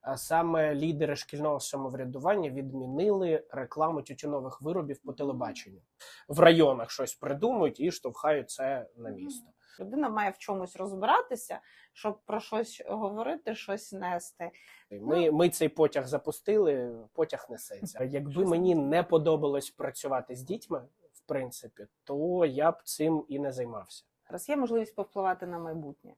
а саме лідери шкільного самоврядування відмінили рекламу тютюнових виробів по телебаченню. В районах щось придумують і штовхають це на місто. Людина має в чомусь розбиратися, щоб про щось говорити, щось нести. Ми, ми цей потяг запустили, потяг несеться. Якби мені не подобалось працювати з дітьми, в принципі, то я б цим і не займався. Зараз є можливість повпливати на майбутнє.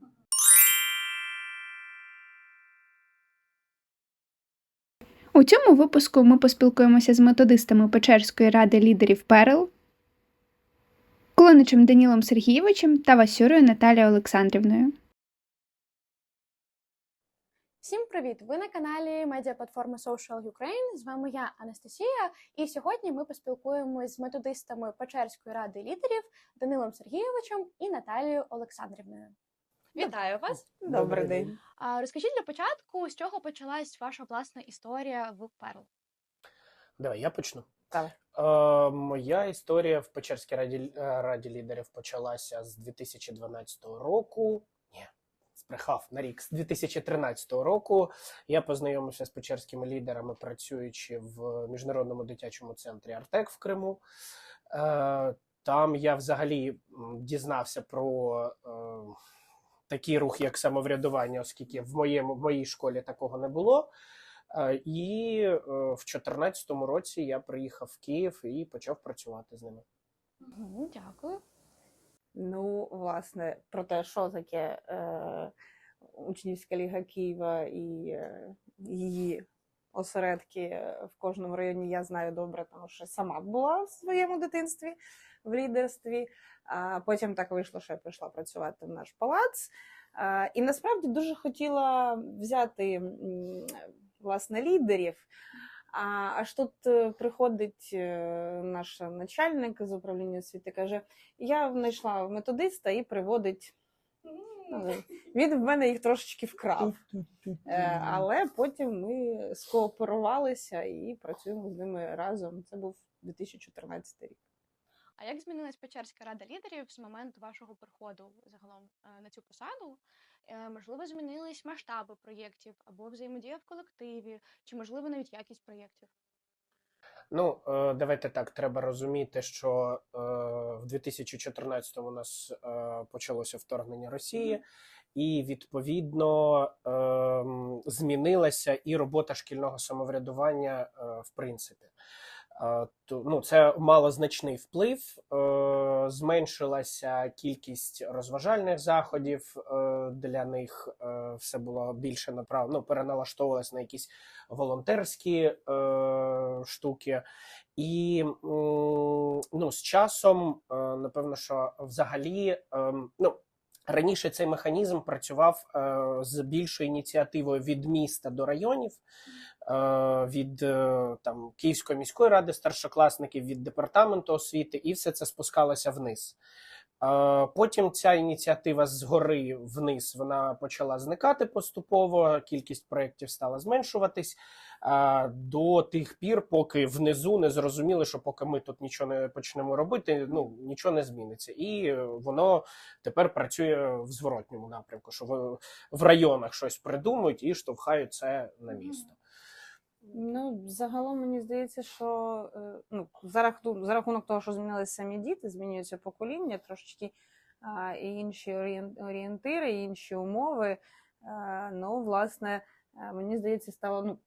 У цьому випуску ми поспілкуємося з методистами Печерської ради лідерів Перл, Колоничем Данілом Сергійовичем та Васюрою Наталією Олександрівною. Всім привіт! Ви на каналі медіаплатформи Social Ukraine. З вами я Анастасія. І сьогодні ми поспілкуємось з методистами Печерської ради лідерів Данилом Сергійовичем і Наталією Олександрівною. Вітаю вас! Добрий день. А розкажіть для початку, з чого почалась ваша власна історія в Перл? Давай я почну. Так. Е, моя історія в Печерській раді, е, раді лідерів почалася з 2012 року. Ні, збрехав на рік. З 2013 року я познайомився з печерськими лідерами, працюючи в міжнародному дитячому центрі Артек в Криму. Е, там я взагалі дізнався про е, такий рух, як самоврядування, оскільки в моєму в моїй школі такого не було. Е, І е, в 2014 році я приїхав в Київ і почав працювати з ними. Дякую. Ну, власне, про те, що таке е, учнівська ліга Києва і е, її осередки в кожному районі, я знаю добре, тому що сама була в своєму дитинстві в лідерстві. А потім так вийшло, що я прийшла працювати в наш палац. І насправді дуже хотіла взяти власне лідерів. А аж тут е, приходить е, наш начальник з управління освіти, каже: я знайшла методиста і приводить. ну, Він в мене їх трошечки вкрав. Е, Але потім ми скооперувалися і працюємо з ними разом. Це був 2014 рік. А як змінилась Печерська рада лідерів з моменту вашого приходу загалом е, на цю посаду? Е, Можливо, змінились масштаби проєктів або взаємодія в колективі, чи можливо навіть якість проєктів? Ну, е, давайте так, треба розуміти, що в 2014-му у нас почалося вторгнення Росії, і відповідно е, змінилася і робота шкільного самоврядування, в принципі. Ну, це мало значний вплив. Е, зменшилася кількість розважальних заходів е, для них. Е, все було більше направлено, ну, переналаштовувалось на якісь волонтерські штуки. І ну, з часом, напевно, що взагалі, ну, раніше цей механізм працював з більшою ініціативою від міста до районів, від е, там, Київської міської ради старшокласників, від департаменту освіти, і все це спускалося вниз. Е, Потім ця ініціатива згори вниз вона почала зникати поступово. Кількість проєктів стала зменшуватись е, до тих пір, поки внизу не зрозуміли, що поки ми тут нічого не почнемо робити, ну нічого не зміниться. І е, воно тепер працює в зворотньому напрямку, що в районах щось придумують і штовхають це на місто. Ну, загалом мені здається, що е, ну, за, рахунок, за рахунок того, що змінилися самі діти, змінюється покоління, трошечки а, і інші орієн- орієнтири, і інші умови. А, ну, власне, е, мені здається, стало, ну,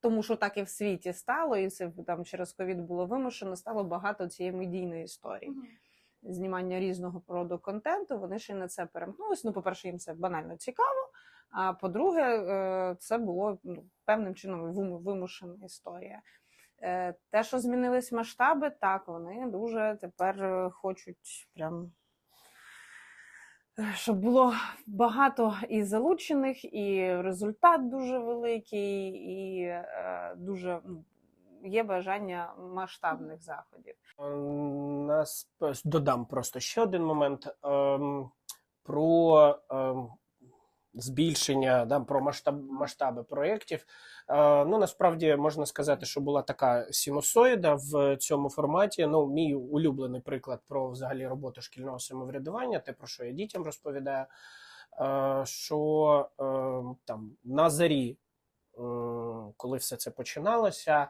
тому що так і в світі стало, і це там через ковід було вимушено, стало багато цієї медійної історії. Знімання різного роду контенту, вони ще й на це перемкнулися. Ну, по-перше, їм це банально цікаво. А по-друге, е, це було ну, певним чином вимушена історія. Е, Те, що змінились масштаби, так, вони дуже тепер е, хочуть прям. Щоб було багато і залучених, і результат дуже великий, і е, дуже ну, є бажання масштабних заходів. Нас додам просто ще один момент ем, про ем, збільшення, да, про масштаб, масштаби проєктів. Е, ну, насправді можна сказати, що була така синусоїда в цьому форматі. Ну, мій улюблений приклад про взагалі роботу шкільного самоврядування, те, про що я дітям розповідаю, е, що е, там на зарі. е, коли все це починалося,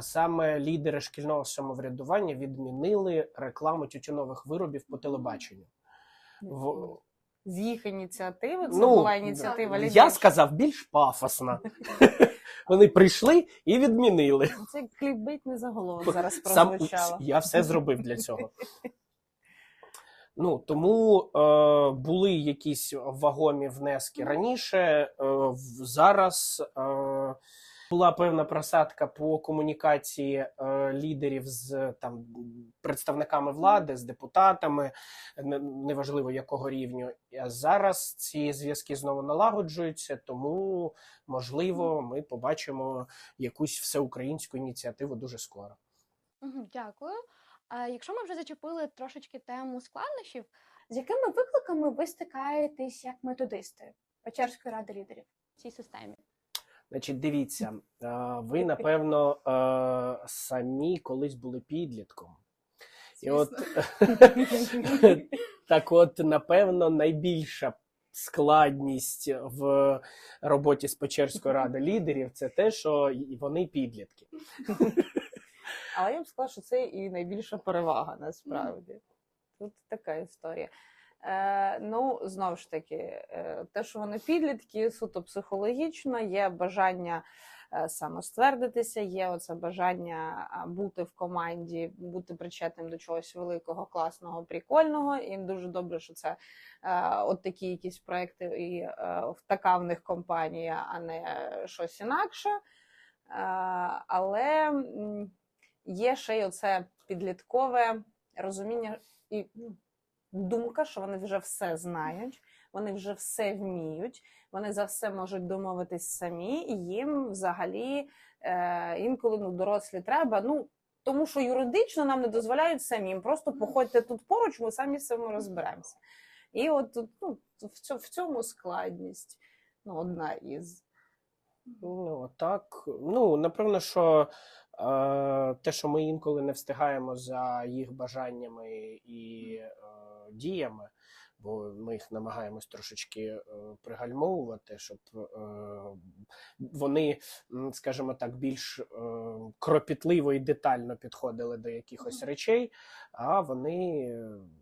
саме лідери шкільного самоврядування відмінили рекламу тютюнових виробів по телебаченню. В- З їх ініціативи це Ну, була ініціатива Я сказав більш пафосно. Вони прийшли і відмінили. Це клікбейтний заголовок зараз Сам прозвучало. я все зробив для цього. Ну тому е, були якісь вагомі внески раніше. Е, зараз е, була певна просадка по комунікації е, лідерів з там представниками влади, з депутатами, неважливо якого рівню. А зараз ці зв'язки знову налагоджуються, тому можливо ми побачимо якусь всеукраїнську ініціативу дуже скоро. Дякую. А якщо ми вже зачепили трошечки тему складнощів, з якими викликами ви стикаєтесь як методисти Печерської ради лідерів в цій системі? Значить, дивіться, ви напевно самі колись були підлітком. І от так, от, напевно, найбільша складність в роботі з Печерської ради лідерів це те, що вони підлітки. Але я б сказала, що це і найбільша перевага насправді. Тут така історія. Е, ну, знову ж таки, е, те, що вони підлітки, суто психологічно, є бажання е, самоствердитися, є оце бажання бути в команді, бути причетним до чогось великого, класного, прикольного. І дуже добре, що це е, от такі якісь проекти, і е, така в них компанія, а не щось інакше. Е, але. є ще й оце підліткове розуміння і ну, думка, що вони вже все знають, вони вже все вміють, вони за все можуть домовитись самі, і їм взагалі е, інколи ну, дорослі треба. Ну, тому що юридично нам не дозволяють самим. Просто походьте тут поруч, ми самі з цим розберемося. І от ну, в цьому, в цьому складність ну, одна із. Ну так, ну напевно, що е, те, що ми інколи не встигаємо за їх бажаннями і е, діями, бо ми їх намагаємось трошечки е, пригальмовувати, щоб е, вони, скажімо так, більш е, кропітливо і детально підходили до якихось речей, а вони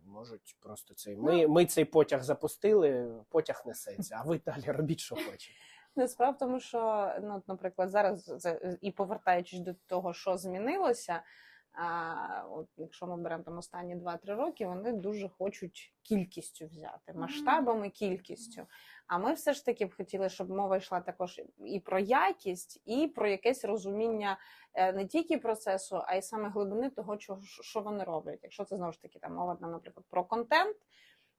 можуть просто цей. Ми, ми цей потяг запустили, потяг несеться, а ви далі робіть, що хочете. Не справа в тому, що, ну, наприклад, зараз і повертаючись до того, що змінилося, а, от, якщо ми беремо там останні 2-3 роки, вони дуже хочуть кількістю взяти, масштабами, кількістю. А ми все ж таки б хотіли, щоб мова йшла також і про якість, і про якесь розуміння е, не тільки процесу, а й саме глибини того, що вони роблять. Якщо це знову ж таки там мова, наприклад, про контент.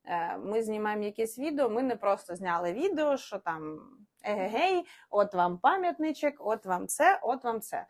Е, Ми знімаємо якесь відео. Ми не просто зняли відео, що там егегей, от вам пам'ятничок, от вам це, от вам це.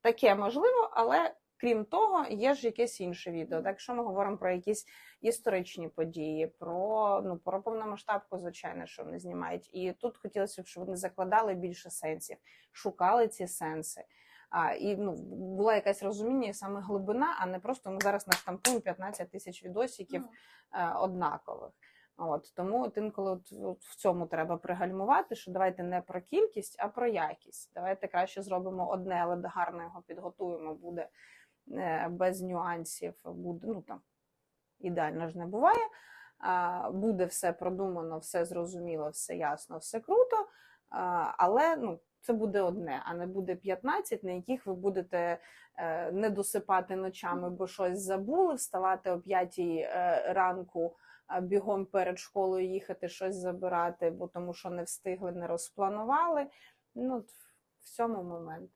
Таке можливо, але крім того, є ж якесь інше відео. Так, якщо ми говоримо про якісь історичні події, про, ну, про повномасштабку, звичайно, що вони знімають. І тут хотілося б, щоб вони закладали більше сенсів, шукали ці сенси. А, і ну, була якась розуміння, і саме глибина, а не просто ми зараз наштампуємо 15 тисяч відосиків е, однакових. От тому от інколи от, от в цьому треба пригальмувати, що давайте не про кількість, а про якість. Давайте краще зробимо одне, але гарно його підготуємо, буде без нюансів, буде ну там ідеально ж не буває. Буде все продумано, все зрозуміло, все ясно, все круто. Але ну, це буде одне, а не буде 15, на яких ви будете е, не досипати ночами, бо щось забули, вставати о 5 е, ранку бігом перед школою їхати щось забирати, бо тому що не встигли, не розпланували. Ну, в цьому момент.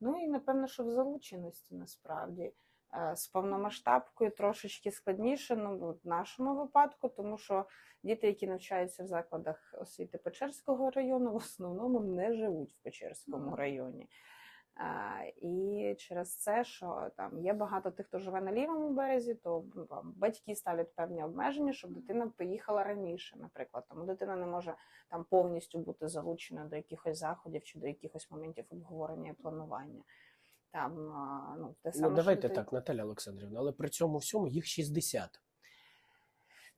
Ну і напевно, що в залученості насправді. Е, З повномасштабкою трошечки складніше, ну в нашому випадку, тому що діти, які навчаються в закладах освіти Печерського району, в основному не живуть в Печерському районі. І через це, що там є багато тих, хто живе на лівому березі, то ну, там, батьки ставлять певні обмеження, щоб дитина поїхала раніше, наприклад. Тому дитина не може там повністю бути залучена до якихось заходів чи до якихось моментів обговорення і планування. Там, ну, те саме, Ну, давайте дитина- так, Наталя Олександрівна, але при цьому всьому їх 60.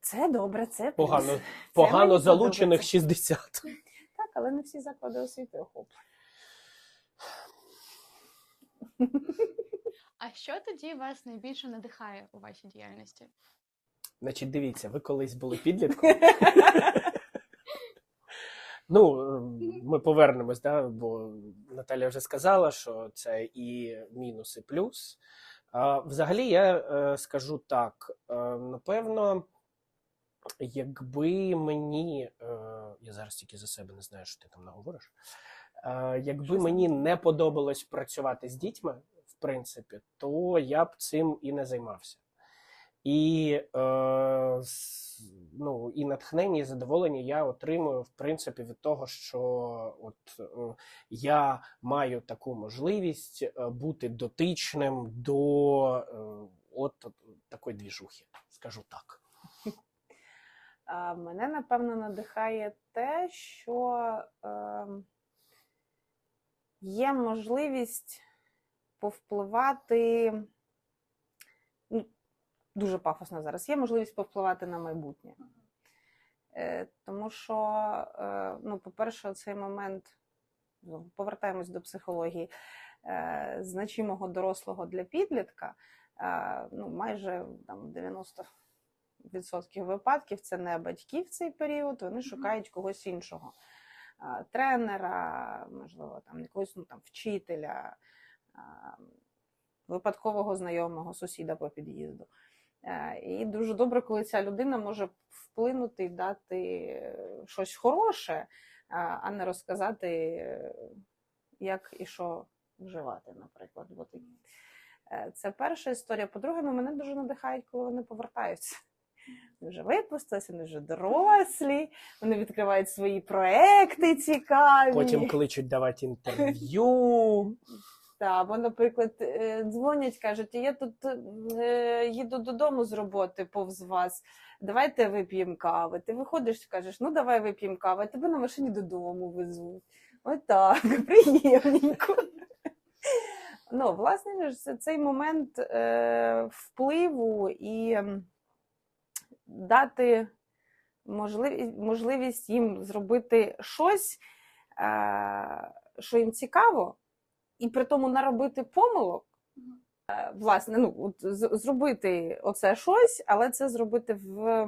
Це добре, це. Погано, Це погано залучених подобається. 60. Так, але не всі заклади освіти охоплені. А що тоді вас найбільше надихає у вашій діяльності? Значить, дивіться, ви колись були підлітком. Ну, ем, ми повернемось, да, бо Наталя вже сказала, що це і мінус, і плюс. А, взагалі, я е, скажу так: е, напевно, якби мені, е, я зараз тільки за себе не знаю, що ти там наговориш. Е, якби мені не подобалось працювати з дітьми, в принципі, то я б цим і не займався. І, е, ну, і натхнення, і задоволення я отримую, в принципі, від того, що от, е, я маю таку можливість е, бути дотичним до е, от такої двіжухи, скажу так. Мене напевно надихає те, що е, є можливість повпливати. Ну, дуже пафосно зараз. Є можливість повпливати на майбутнє. Е, тому що, е, ну, по-перше, цей момент, ну, повертаємось до психології, е, значимого дорослого для підлітка, ну, майже там 90 відсотків випадків це не батьки в цей період, вони шукають когось іншого. Тренера, можливо, там якогось ну, там, вчителя, випадкового знайомого, сусіда по під'їзду. Е, І дуже добре, коли ця людина може вплинути і дати щось хороше, а- не розказати, як і що вживати, наприклад. Е, Це перша історія. По-друге, ну, мене дуже надихають, коли вони повертаються. Вони вже випустилися, вони вже дорослі, вони відкривають свої проекти цікаві. Потім кличуть давати інтерв'ю. Та, або, наприклад, е, дзвонять, кажуть, я тут е, їду додому з роботи повз вас. Давайте вип'ємо кави. Ти виходиш, і кажеш, ну давай вип'ємо кави, а тебе на машині додому везуть. Отак, приємненько. Ну, власне, це- цей момент е, впливу і дати можливість, можливість їм зробити щось, е, що їм цікаво, і при тому наробити помилок. Е, Власне, ну зробити оце щось, але це зробити в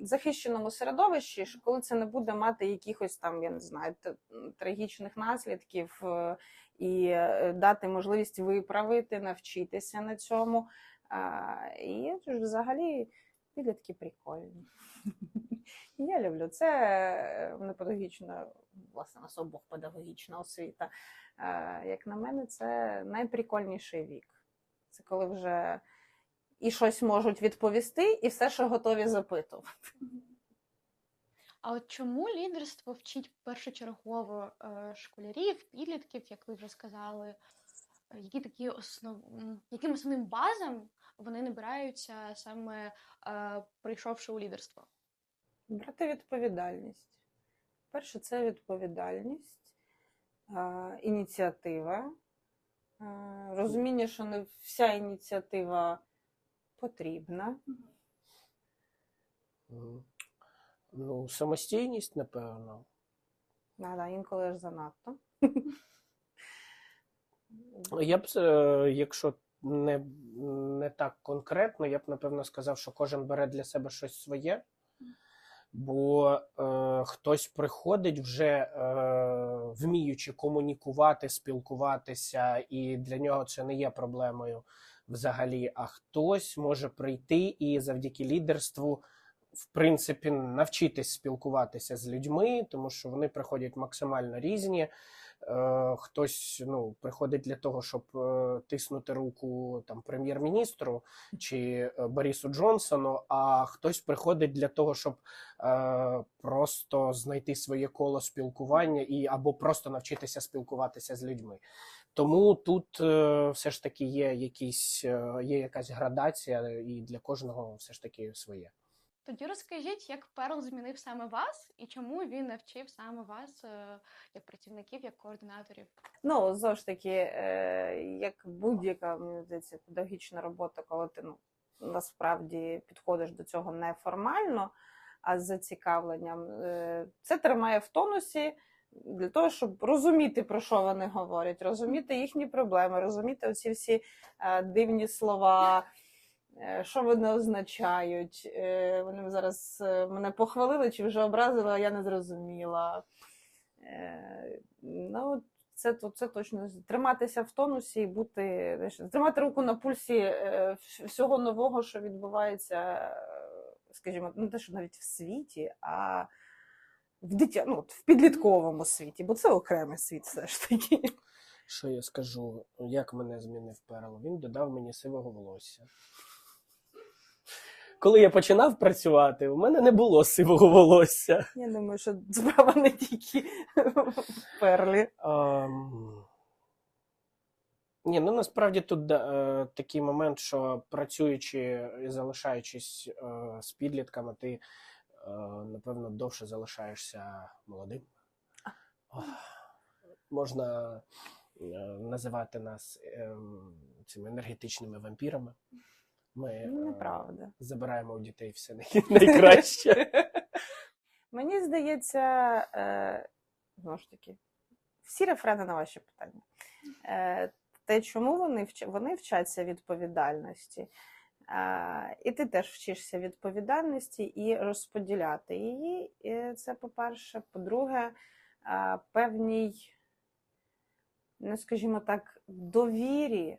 захищеному середовищі, що коли це не буде мати якихось там, я не знаю, трагічних наслідків, е, і дати можливість виправити, навчитися на цьому. І взагалі підлітки прикольні. Я люблю це е, педагогічна, власне, нас обох педагогічна освіта. Е, Як на мене, це найприкольніший вік. Це коли вже і щось можуть відповісти, і все, що готові запитувати. А от чому лідерство вчить першочергово е, школярів, підлітків, як ви вже сказали, які такі основ... яким основним базам вони набираються саме е, прийшовши у лідерство? Брати відповідальність. Перше, це відповідальність, е, ініціатива, е, розуміння, що не вся ініціатива потрібна. Ну, самостійність, напевно. Да, да, інколи ж занадто. Я б, е, якщо не, не так конкретно, я б напевно сказав, що кожен бере для себе щось своє, бо е, хтось приходить вже е, вміючи комунікувати, спілкуватися, і для нього це не є проблемою взагалі. А хтось може прийти і завдяки лідерству. В принципі, навчитись спілкуватися з людьми, тому що вони приходять максимально різні. Е, хтось ну, приходить для того, щоб е, тиснути руку там прем'єр-міністру чи е, Борису Джонсону, а хтось приходить для того, щоб просто знайти своє коло спілкування і або просто навчитися спілкуватися з людьми. Тому тут все ж таки є якісь є якась градація, і для кожного все ж таки своє. Тоді розкажіть, як Перл змінив саме вас і чому він навчив саме вас е, як працівників, як координаторів? Ну, знову ж таки, е, як будь-яка здається, педагогічна робота, коли ти ну, насправді підходиш до цього неформально, а з зацікавленням, е, це тримає в тонусі, для того, щоб розуміти, про що вони говорять, розуміти їхні проблеми, розуміти оці всі дивні слова, що вони означають. Е, вони зараз е, мене похвалили чи вже образили, а я не зрозуміла. Е, ну, це, це точно триматися в тонусі і бути, тримати руку на пульсі е, всього нового, що відбувається, е, скажімо, не те, що навіть в світі, а в дитя, ну, в підлітковому світі, бо це окремий світ все ж таки. Що я скажу, як мене змінив Перл? Він додав мені сивого волосся. Коли я починав працювати, у мене не було сивого волосся. Я думаю, що справа не тільки в перлі. Ем, Ні, ну насправді тут е, такий момент, що працюючи і залишаючись е, з підлітками, ти е, напевно довше залишаєшся молодим. Ох, Можна е, називати нас е, цими енергетичними вампірами. Ми е, Неправда. забираємо у дітей все найкраще. Мені здається, е, знову ж таки, всі рефрени на ваші питання. Е, те, чому вони, вч... вони вчаться відповідальності. І ти теж вчишся відповідальності і розподіляти її. І це по-перше. По-друге, певній, ну, скажімо так, довірі,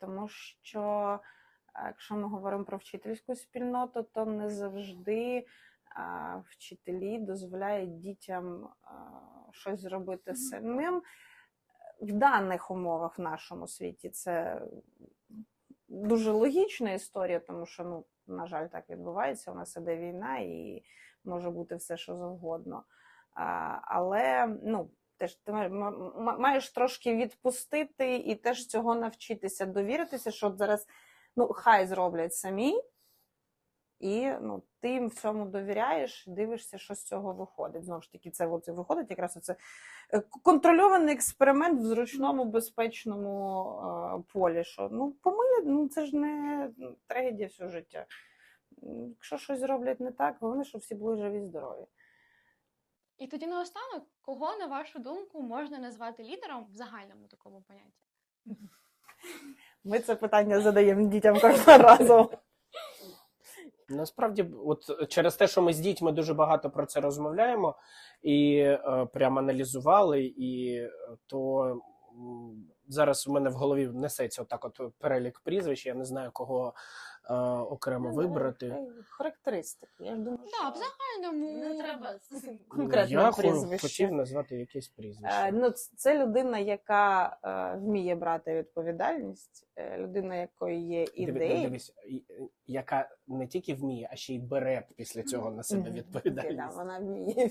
тому що, якщо ми говоримо про вчительську спільноту, то не завжди а, вчителі дозволяють дітям а, щось зробити самим. В даних умовах в нашому світі це дуже логічна історія, тому що, ну, на жаль, так відбувається. У нас іде війна і може бути все, що завгодно. А, але ну, теж ти ма- ма- ма- маєш трошки відпустити і теж цього навчитися, довіритися, що зараз ну, хай зроблять самі, і ну, ти їм в цьому довіряєш, дивишся, що з цього виходить. Знову ж таки, це от виходить якраз оце е, контрольований експеримент в зручному, безпечному е, полі. Що ну, помили, ну це ж не трагедія всього життя. Якщо щось зроблять не так, головне, щоб всі були живі і здорові. І тоді наостанок, кого, на вашу думку, можна назвати лідером в загальному такому понятті? Ми це питання задаємо дітям кожного разу. Насправді, от через те, що ми з дітьми дуже багато про це розмовляємо і е, прямо аналізували, і е, то зараз в мене в голові несеться отак от перелік прізвищ. Я не знаю, кого е, окремо вибрати. Е, Характеристики. Я ж думаю, Так, в загальному не треба Ну, конкретне Я хо- прізвище. хотів назвати якесь Е, прізвище. Ну, ц- це людина, яка е, вміє брати відповідальність, е, людина, якої є Диви- ідеї. Дивись, і- яка не тільки вміє, а ще й бере після цього на себе Мгм. відповідальність. Да, вона вміє.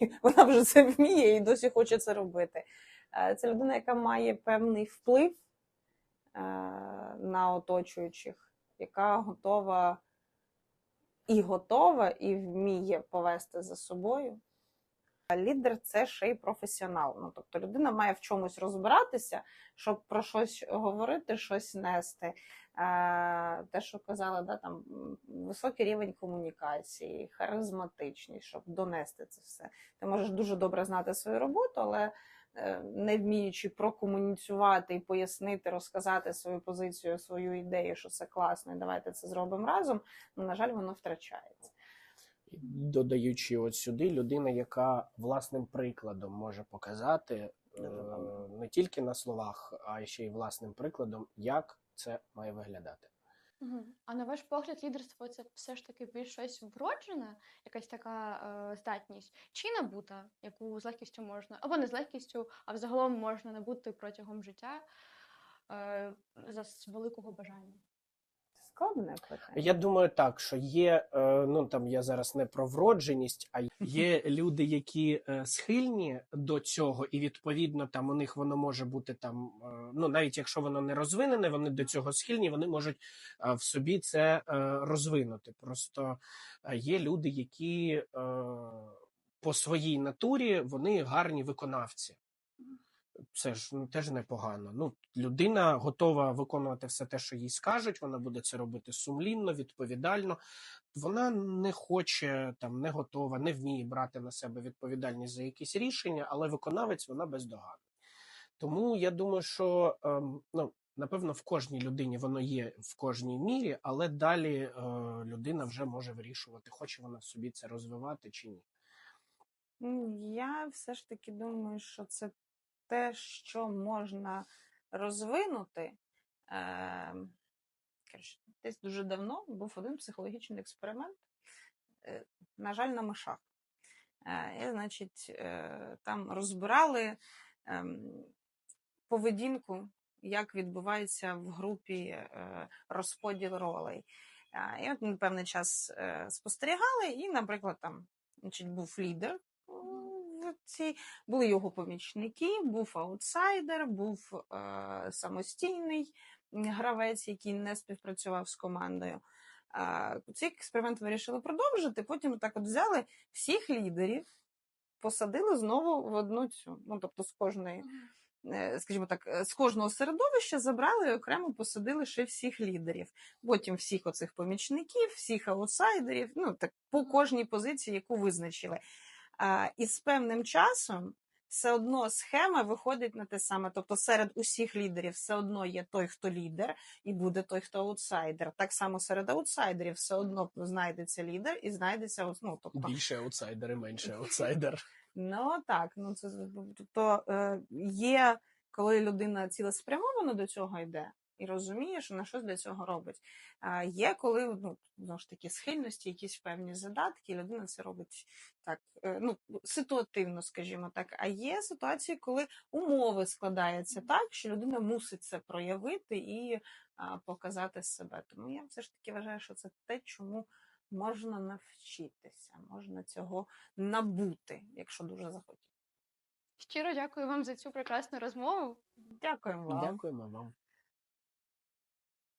Вона вже це вміє і досі хоче це робити. Е, Це людина, яка має певний вплив е, на оточуючих, яка готова і готова, і вміє повести за собою. Лідер це ще й професіонал. Ну, тобто людина має в чомусь розбиратися, щоб про щось говорити, щось нести. Те, що казала, да, там високий рівень комунікації, харизматичність, щоб донести це все. Ти можеш дуже добре знати свою роботу, але не вміючи прокомуніцювати і пояснити, розказати свою позицію, свою ідею, що це класно, і давайте це зробимо разом. Ну, на жаль, воно втрачається. додаючи от сюди людина, яка власним прикладом може показати е, не тільки на словах, а ще й власним прикладом, як це має виглядати. Мгм. А на ваш погляд, лідерство це все ж таки більш щось вроджене, якась така е, здатність, чи набута, яку з легкістю можна, або не з легкістю, а взагалом можна набути протягом життя е, за великого бажання. Складне питання. Я думаю, так що є. е, Ну там я зараз не про вродженість, а є люди, які е, схильні до цього, і відповідно там у них воно може бути там. е, Ну навіть якщо воно не розвинене, вони до цього схильні, вони можуть в собі це розвинути. Просто є люди, які по своїй натурі вони гарні виконавці. Це ж ну, теж непогано. Ну, людина готова виконувати все те, що їй скажуть. Вона буде це робити сумлінно, відповідально. Вона не хоче там, не готова, не вміє брати на себе відповідальність за якісь рішення, але виконавець вона бездоганна. Тому я думаю, що ем, ну, напевно в кожній людині воно є в кожній мірі, але далі е, людина вже може вирішувати, хоче вона собі це розвивати чи ні. Я все ж таки думаю, що це те, що можна розвинути. Е, десь дуже давно був один психологічний експеримент, е, на жаль, на мишах. Е, і, значить, е, там розбирали ем, поведінку, як відбувається в групі розподіл ролей. І от ми певний час спостерігали, і, наприклад, там значить, був лідер в були його помічники, був аутсайдер, був е, самостійний гравець, який не співпрацював з командою. Е, цей експеримент вирішили продовжити. Потім так от взяли всіх лідерів, посадили знову в одну цю. Ну, тобто з кожної, е, скажімо так, е, з кожного середовища забрали і окремо посадили ще всіх лідерів. Потім всіх оцих помічників, всіх аутсайдерів, ну так по кожній позиції, яку визначили. І з певним часом все одно схема виходить на те саме. Тобто серед усіх лідерів все одно є той, хто лідер, і буде той, хто аутсайдер. Так само серед аутсайдерів все одно знайдеться лідер і знайдеться ну, тобто, Більше аутсайдер і менше аутсайдер. Ну так, ну це тобто є, коли людина цілеспрямовано до цього йде і розуміє, що на щось для цього робить. А є, коли ну знову ж таки схильності, якісь певні задатки, і людина це робить так, е, ну ситуативно, скажімо так. А є ситуації, коли умови складаються так, що людина мусить це проявити і а, показати себе. Тому я все ж таки вважаю, що це те, чому можна навчитися, можна цього набути, якщо дуже захотіти. Щиро дякую вам за цю прекрасну розмову. Дякуємо вам. Дякуємо вам.